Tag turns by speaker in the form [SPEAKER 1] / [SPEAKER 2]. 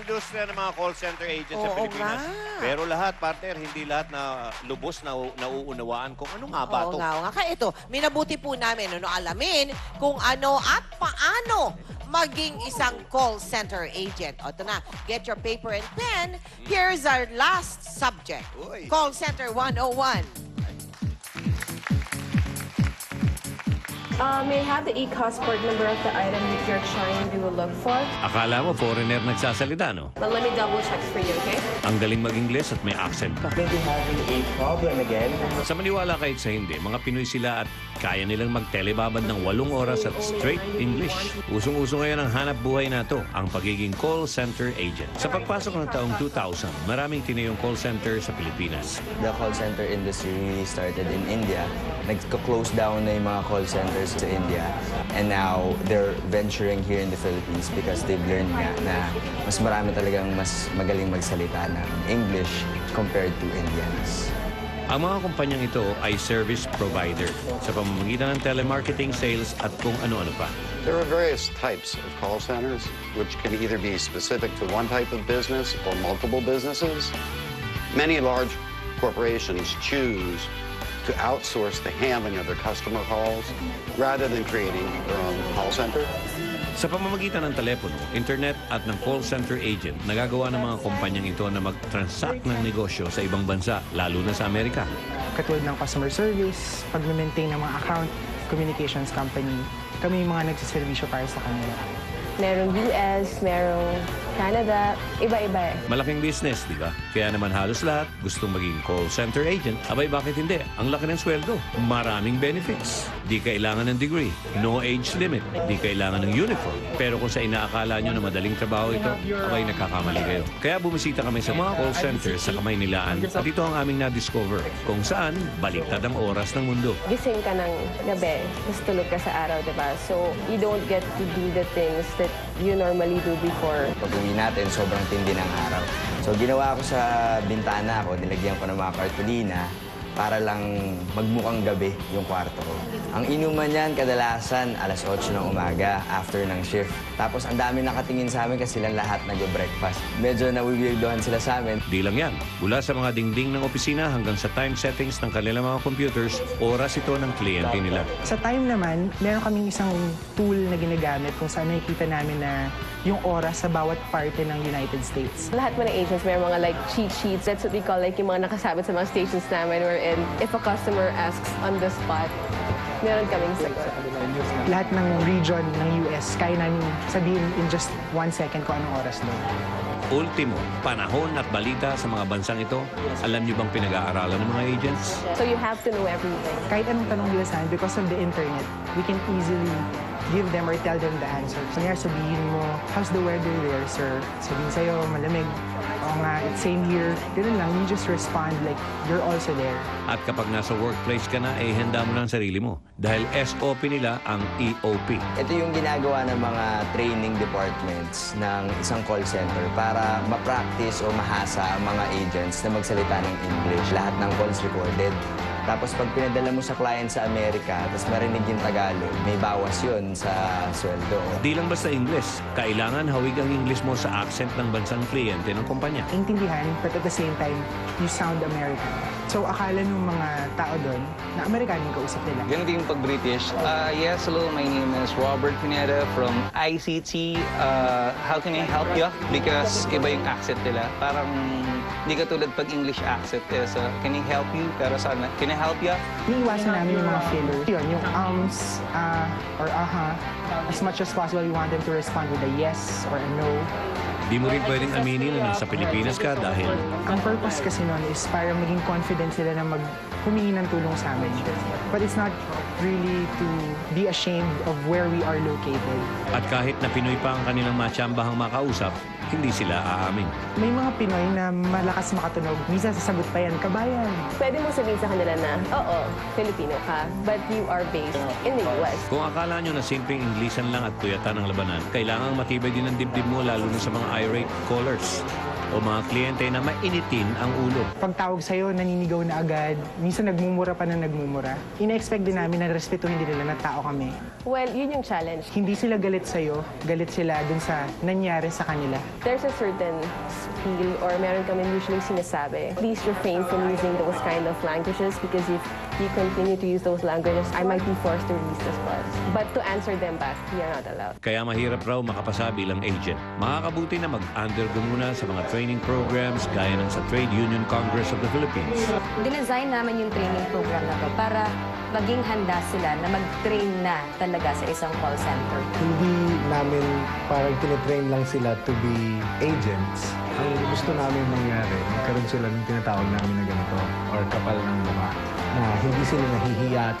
[SPEAKER 1] industriya ng mga call center agents sa
[SPEAKER 2] Oo
[SPEAKER 1] Pilipinas.
[SPEAKER 2] nga.
[SPEAKER 1] Pero lahat, partner, hindi lahat na lubos na nauunawaan kung ano nga ba
[SPEAKER 2] Oo
[SPEAKER 1] to.
[SPEAKER 2] nga, oo nga. Kaya ito, minabuti po namin ano, alamin kung ano at paano maging isang call center agent. O, ito na, get your paper and pen. Here's our last subject.
[SPEAKER 1] Uy.
[SPEAKER 2] Call Center 101.
[SPEAKER 3] Uh, may I have the e-passport number of the item that you're trying to look for?
[SPEAKER 4] Akala mo foreigner nagsasalita, no?
[SPEAKER 3] But let me double check for you, okay?
[SPEAKER 4] Ang galing mag-Ingles at may accent pa.
[SPEAKER 5] Maybe having a problem again.
[SPEAKER 4] Sa maniwala kahit sa hindi, mga Pinoy sila at kaya nilang magtelebabad ng walong oras at straight English. Usong-uso ngayon ang hanap buhay na to, ang pagiging call center agent. Sa pagpasok ng taong 2000, maraming tinayong call center sa Pilipinas.
[SPEAKER 5] The call center industry really started in India. Nagko-close down na yung mga call centers sa India. And now, they're venturing here in the Philippines because they've learned nga na mas marami talagang mas magaling magsalita ng English compared to Indians.
[SPEAKER 4] Ang mga kumpanyang ito ay service provider sa pamamagitan ng telemarketing, sales at kung ano-ano pa.
[SPEAKER 6] There are various types of call centers, which can either be specific to one type of business or multiple businesses. Many large corporations choose to outsource the handling of their customer calls rather than creating their own call center.
[SPEAKER 4] Sa pamamagitan ng telepono, internet at ng call center agent, nagagawa ng mga kumpanyang ito na mag-transact ng negosyo sa ibang bansa, lalo na sa Amerika.
[SPEAKER 7] katulad ng customer service, pag-maintain ng mga account, communications company, kami yung mga nagsiservisyo para sa kanila.
[SPEAKER 3] Merong US, merong Canada, iba-iba eh.
[SPEAKER 4] Malaking business, di ba? Kaya naman halos lahat gustong maging call center agent. Abay, bakit hindi? Ang laki ng sweldo. Maraming benefits. Di kailangan ng degree. No age limit. Di kailangan ng uniform. Pero kung sa inaakala nyo na madaling trabaho ito, abay, nakakamali kayo. Kaya bumisita kami sa mga call centers sa Kamaynilaan at ito ang aming na-discover kung saan baliktad ang oras ng mundo.
[SPEAKER 3] Gising ka ng gabi, tapos tulog ka sa araw, di ba? So, you don't get to do the things that you normally do before.
[SPEAKER 5] Pag uwi natin, sobrang tindi ng araw. So ginawa ko sa bintana ko, nilagyan ko ng mga kartulina para lang magmukhang gabi yung kwarto ko. Ang inuman niyan kadalasan alas 8 ng umaga after ng shift. Tapos ang dami nakatingin sa amin kasi silang lahat nag-breakfast. Medyo nawiwirdohan sila sa amin.
[SPEAKER 4] Di lang yan. Mula sa mga dingding ng opisina hanggang sa time settings ng kanilang mga computers, oras ito ng kliyente nila.
[SPEAKER 7] Sa time naman, meron kaming isang tool na ginagamit kung saan nakikita namin na yung oras sa bawat parte ng United States.
[SPEAKER 3] Lahat mo ng agents, may mga like cheat sheets. That's what we call like yung mga nakasabit sa mga stations namin wherein if a customer asks on the spot, meron kaming sagot.
[SPEAKER 7] Lahat ng region ng US, kaya namin sabihin in just one second kung anong oras doon.
[SPEAKER 4] Ultimo, panahon at balita sa mga bansang ito. Alam niyo bang pinag-aaralan ng mga agents?
[SPEAKER 3] So you have to know everything.
[SPEAKER 7] Kahit anong tanong nila sa amin, because of the internet, we can easily give them or tell them the answer. So, kaya sabihin mo, how's the weather there, sir? Sabihin sa'yo, malamig. Oo nga, same here. Ganun lang, you just respond like you're also there.
[SPEAKER 4] At kapag nasa workplace ka na, eh handa mo na ang sarili mo. Dahil SOP nila ang EOP.
[SPEAKER 5] Ito yung ginagawa ng mga training departments ng isang call center para ma-practice o mahasa ang mga agents na magsalita ng English. Lahat ng calls recorded. Tapos pag pinadala mo sa client sa Amerika, tapos marinig yung Tagalog, may bawas yun sa sweldo.
[SPEAKER 4] Di lang basta English. Kailangan hawig ang English mo sa accent ng bansang kliyente ng kumpanya.
[SPEAKER 7] Intindihan, but at the same time, you sound American. So, akala ng mga tao doon na American yung kausap nila.
[SPEAKER 8] Ganun din pag British. Uh, yes, hello, my name is Robert Pineda from ICT. Uh, how can I help you? Because iba yung accent nila. Parang hindi katulad pag English accent is, uh, can I help you? Pero sana, can I help you?
[SPEAKER 7] Iniiwasan namin yung mga filler. Yun, yung ums, ah, or aha. As much as possible, we want them to respond with a yes or a no.
[SPEAKER 4] Di mo rin pwedeng aminin na nasa Pilipinas ka dahil
[SPEAKER 7] Ang purpose kasi nun is para maging confident sila na mag humingi ng tulong sa amin. But it's not really to be ashamed of where we are located.
[SPEAKER 4] at kahit na Pinoy pa ang kanilang matsyambahang makausap, hindi sila aamin.
[SPEAKER 7] May mga Pinoy na malakas makatunog. Minsan sasagot pa yan, kabayan.
[SPEAKER 3] Pwede mo sabihin sa kanila na, oo, Filipino ka, but you are based in the US.
[SPEAKER 4] Kung akala nyo na simpleng Inglisan lang at tuyatan ang labanan, kailangang matibay din ang dibdib mo lalo na sa mga irate callers. O mga kliyente na mainitin ang ulo.
[SPEAKER 7] Pag tawag sa'yo, naninigaw na agad. Minsan nagmumura pa na nagmumura. Ina-expect din namin na respetuhin din nila na tao kami.
[SPEAKER 3] Well, yun yung challenge.
[SPEAKER 7] Hindi sila galit sa'yo, galit sila dun sa nangyari sa kanila.
[SPEAKER 3] There's a certain spiel or meron kami usually sinasabi. Please refrain from using those kind of languages because if you continue to use those languages, I might be forced to release the spots. But to answer them back, we are not allowed.
[SPEAKER 4] Kaya mahirap raw makapasa bilang agent. Makakabuti na mag-undergo muna sa mga training programs gaya ng sa Trade Union Congress of the Philippines.
[SPEAKER 9] dinesign namin yung training program na to para maging handa sila na mag-train na talaga sa isang call center.
[SPEAKER 10] hindi namin parang tinitrain lang sila to be agents. Ang gusto namin mangyari, magkaroon sila ng tinatawag namin na ganito or kapal ng mukha na hindi sila nahihiya